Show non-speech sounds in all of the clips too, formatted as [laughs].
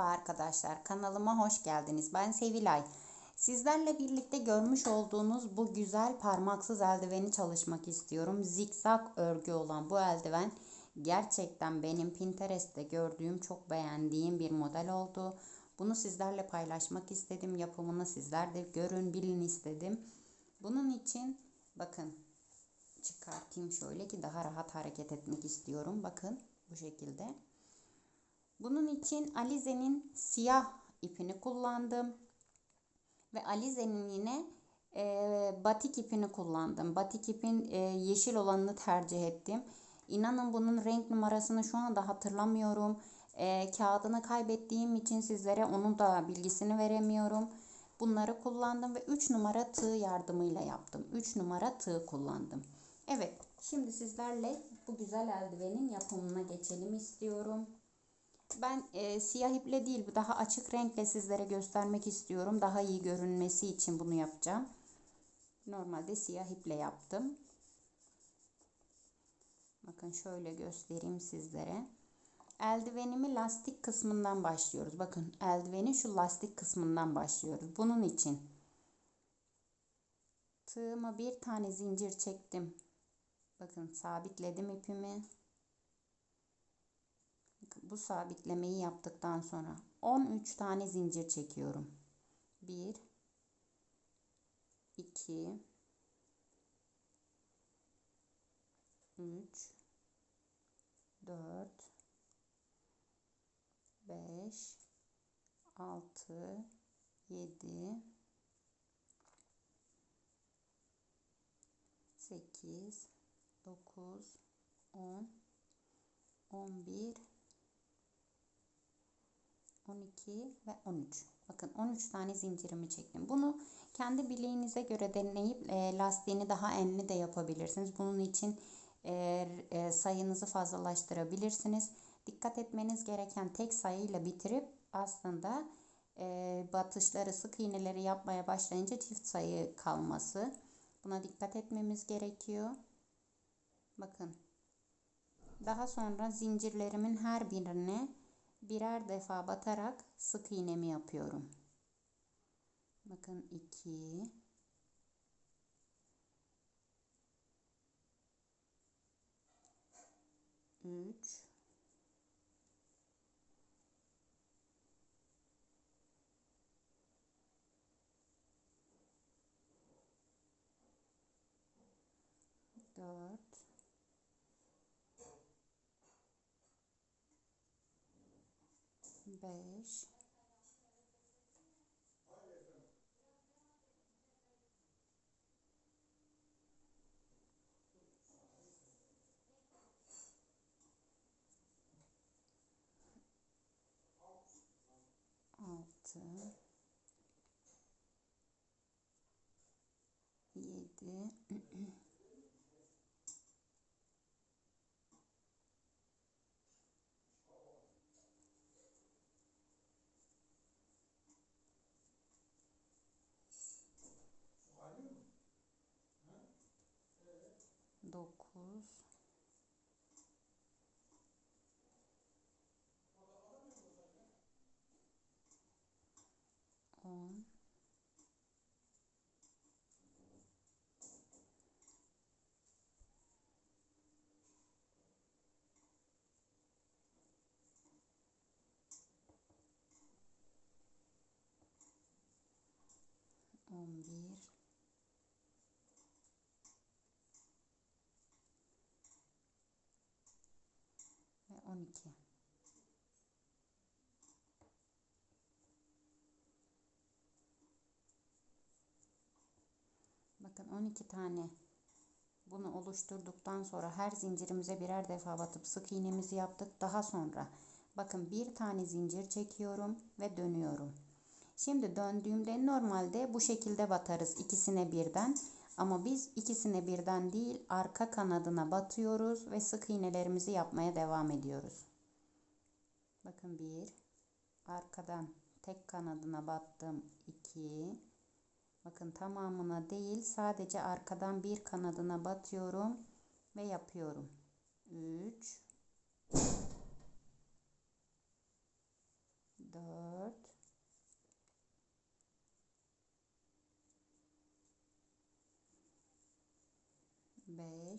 Merhaba arkadaşlar, kanalıma hoş geldiniz. Ben Sevilay. Sizlerle birlikte görmüş olduğunuz bu güzel parmaksız eldiveni çalışmak istiyorum. Zikzak örgü olan bu eldiven gerçekten benim Pinterest'te gördüğüm, çok beğendiğim bir model oldu. Bunu sizlerle paylaşmak istedim. Yapımını sizler de görün, bilin istedim. Bunun için bakın çıkartayım şöyle ki daha rahat hareket etmek istiyorum. Bakın bu şekilde. Bunun için Alize'nin siyah ipini kullandım. Ve Alize'nin yine e, batik ipini kullandım. Batik ipin e, yeşil olanını tercih ettim. İnanın bunun renk numarasını şu anda hatırlamıyorum. E, kağıdını kaybettiğim için sizlere onun da bilgisini veremiyorum. Bunları kullandım ve 3 numara tığ yardımıyla yaptım. 3 numara tığ kullandım. Evet, şimdi sizlerle bu güzel eldivenin yapımına geçelim istiyorum. Ben e, siyah iple değil daha açık renkle sizlere göstermek istiyorum. Daha iyi görünmesi için bunu yapacağım. Normalde siyah iple yaptım. Bakın şöyle göstereyim sizlere. Eldivenimi lastik kısmından başlıyoruz. Bakın eldiveni şu lastik kısmından başlıyoruz. Bunun için tığıma bir tane zincir çektim. Bakın sabitledim ipimi bu sabitlemeyi yaptıktan sonra 13 tane zincir çekiyorum. 1 2 3 4 5 6 7 8 9 10 11 12 ve 13. Bakın 13 tane zincirimi çektim. Bunu kendi bileğinize göre deneyip e, lastiğini daha enli de yapabilirsiniz. Bunun için e, e, sayınızı fazlalaştırabilirsiniz. Dikkat etmeniz gereken tek sayıyla bitirip aslında e, batışları sık iğneleri yapmaya başlayınca çift sayı kalması. Buna dikkat etmemiz gerekiyor. Bakın. Daha sonra zincirlerimin her birine birer defa batarak sık iğnemi yapıyorum. Bakın 2 3 4 beş. Altı. Yedi [clears throat] 9 12. Bakın 12 tane bunu oluşturduktan sonra her zincirimize birer defa batıp sık iğnemizi yaptık. Daha sonra bakın bir tane zincir çekiyorum ve dönüyorum. Şimdi döndüğümde normalde bu şekilde batarız ikisine birden. Ama biz ikisine birden değil arka kanadına batıyoruz ve sık iğnelerimizi yapmaya devam ediyoruz. Bakın bir arkadan tek kanadına battım 2 bakın tamamına değil sadece arkadan bir kanadına batıyorum ve yapıyorum. 3 4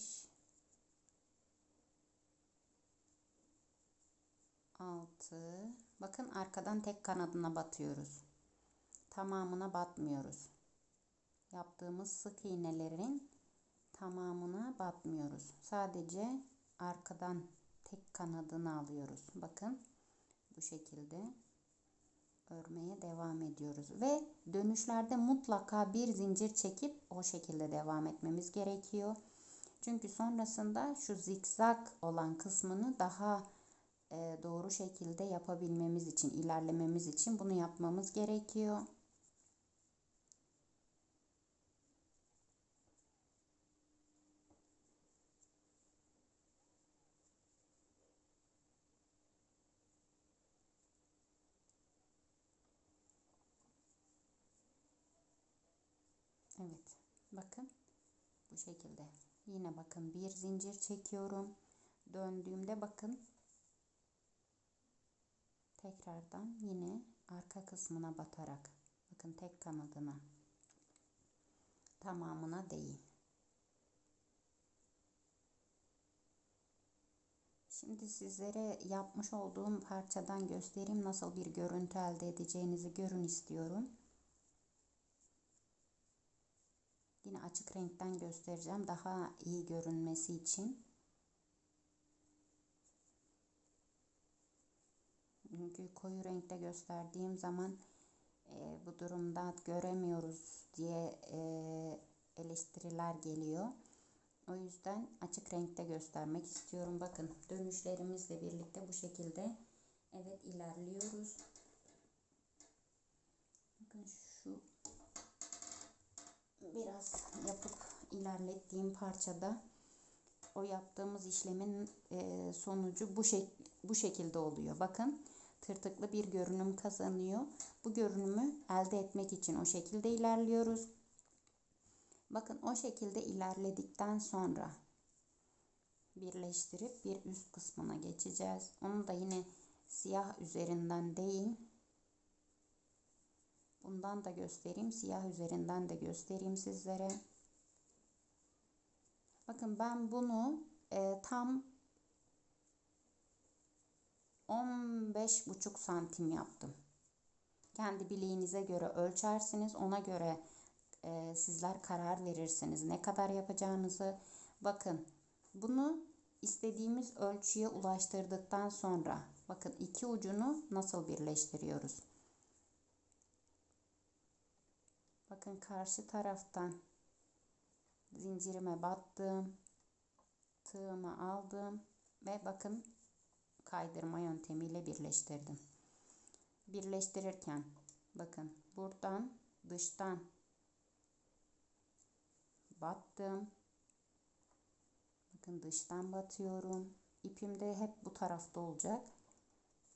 5 6 bakın arkadan tek kanadına batıyoruz. Tamamına batmıyoruz. Yaptığımız sık iğnelerin tamamına batmıyoruz. Sadece arkadan tek kanadını alıyoruz. Bakın bu şekilde örmeye devam ediyoruz ve dönüşlerde mutlaka bir zincir çekip o şekilde devam etmemiz gerekiyor çünkü sonrasında şu zikzak olan kısmını daha e, doğru şekilde yapabilmemiz için, ilerlememiz için bunu yapmamız gerekiyor. Evet. Bakın bu şekilde. Yine bakın bir zincir çekiyorum. Döndüğümde bakın tekrardan yine arka kısmına batarak bakın tek kanadına tamamına değil. Şimdi sizlere yapmış olduğum parçadan göstereyim nasıl bir görüntü elde edeceğinizi görün istiyorum. Yine açık renkten göstereceğim daha iyi görünmesi için. Çünkü koyu renkte gösterdiğim zaman e, bu durumda göremiyoruz diye e, eleştiriler geliyor. O yüzden açık renkte göstermek istiyorum. Bakın dönüşlerimizle birlikte bu şekilde evet ilerliyoruz. Bakın şu biraz yapıp ilerlettiğim parçada o yaptığımız işlemin e, sonucu bu, şek bu şekilde oluyor. Bakın tırtıklı bir görünüm kazanıyor. Bu görünümü elde etmek için o şekilde ilerliyoruz. Bakın o şekilde ilerledikten sonra birleştirip bir üst kısmına geçeceğiz. Onu da yine siyah üzerinden değil bundan da göstereyim. Siyah üzerinden de göstereyim sizlere. Bakın ben bunu e, tam 15,5 santim yaptım. Kendi bileğinize göre ölçersiniz. Ona göre e, sizler karar verirsiniz ne kadar yapacağınızı. Bakın bunu istediğimiz ölçüye ulaştırdıktan sonra bakın iki ucunu nasıl birleştiriyoruz. Bakın karşı taraftan zincirime battım. Tığımı aldım ve bakın kaydırma yöntemiyle birleştirdim. Birleştirirken bakın buradan dıştan battım. Bakın dıştan batıyorum. İpim de hep bu tarafta olacak.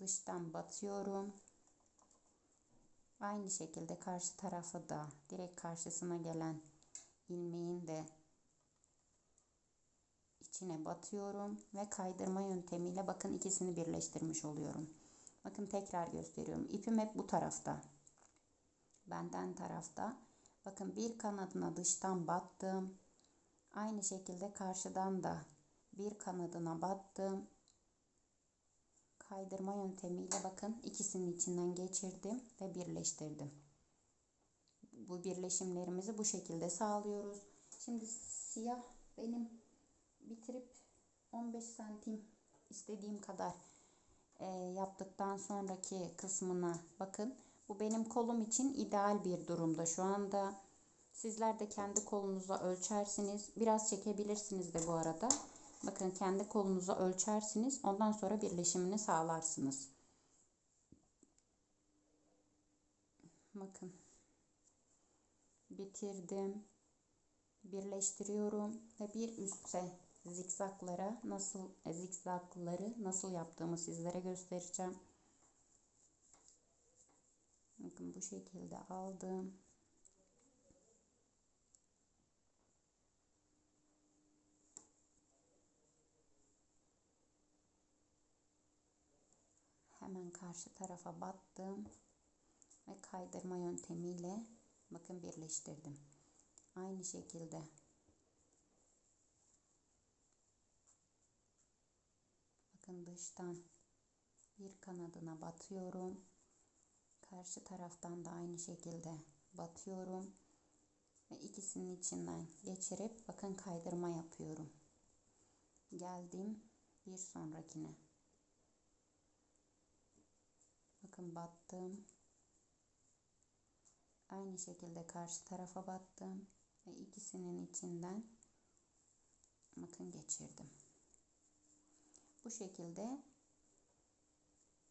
Dıştan batıyorum. Aynı şekilde karşı tarafı da direkt karşısına gelen ilmeğin de içine batıyorum ve kaydırma yöntemiyle bakın ikisini birleştirmiş oluyorum. Bakın tekrar gösteriyorum. İpim hep bu tarafta. Benden tarafta. Bakın bir kanadına dıştan battım. Aynı şekilde karşıdan da bir kanadına battım. Kaydırma yöntemiyle bakın ikisinin içinden geçirdim ve birleştirdim. Bu birleşimlerimizi bu şekilde sağlıyoruz. Şimdi siyah benim bitirip 15 santim istediğim kadar e, yaptıktan sonraki kısmına bakın. Bu benim kolum için ideal bir durumda şu anda. Sizler de kendi kolunuza ölçersiniz. Biraz çekebilirsiniz de bu arada. Bakın kendi kolunuza ölçersiniz. Ondan sonra birleşimini sağlarsınız. Bakın. Bitirdim. Birleştiriyorum ve bir üste zikzaklara nasıl e, zikzakları nasıl yaptığımı sizlere göstereceğim. Bakın bu şekilde aldım. Hemen karşı tarafa battım ve kaydırma yöntemiyle bakın birleştirdim. Aynı şekilde bakın dıştan bir kanadına batıyorum. Karşı taraftan da aynı şekilde batıyorum ve ikisinin içinden geçirip bakın kaydırma yapıyorum. Geldim bir sonrakine. Bakın battım. Aynı şekilde karşı tarafa battım ve ikisinin içinden bakın geçirdim. Bu şekilde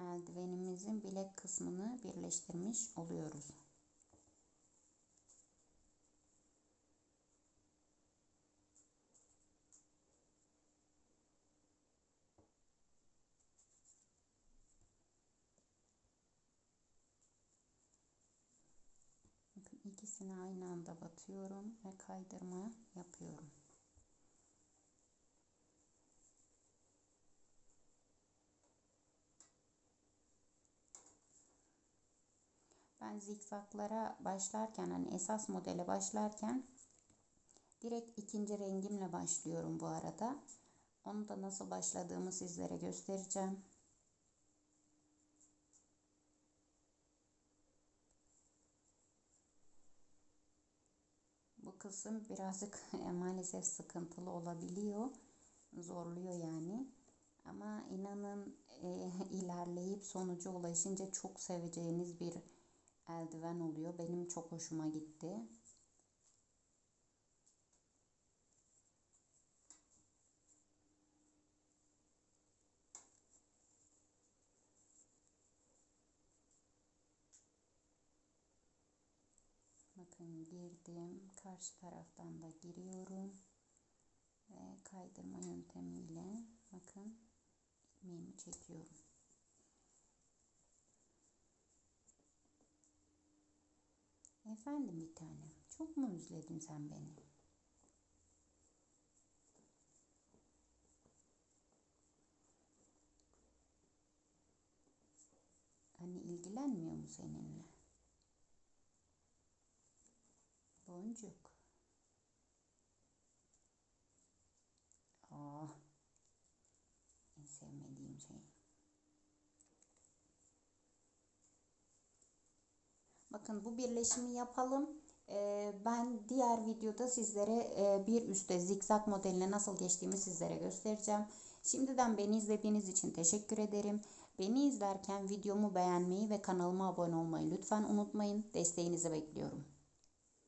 eldivenimizin bilek kısmını birleştirmiş oluyoruz. Bakın ikisini aynı anda batıyorum ve kaydırma yapıyorum. Ben zikzaklara başlarken hani esas modele başlarken direkt ikinci rengimle başlıyorum bu arada. Onu da nasıl başladığımı sizlere göstereceğim. Bu kısım birazcık [laughs] maalesef sıkıntılı olabiliyor. Zorluyor yani. Ama inanın e, [laughs] ilerleyip sonuca ulaşınca çok seveceğiniz bir eldiven oluyor. Benim çok hoşuma gitti. Bakın girdim. Karşı taraftan da giriyorum. Ve kaydırma yöntemiyle bakın ilmeğimi çekiyorum. Efendim bir tanem. Çok mu özledin sen beni? Hani ilgilenmiyor mu seninle? Boncuk. Aa, en sevmediğim şey. Bakın bu birleşimi yapalım. Ee, ben diğer videoda sizlere e, bir üstte zikzak modeline nasıl geçtiğimi sizlere göstereceğim. Şimdiden beni izlediğiniz için teşekkür ederim. Beni izlerken videomu beğenmeyi ve kanalıma abone olmayı lütfen unutmayın. Desteğinizi bekliyorum.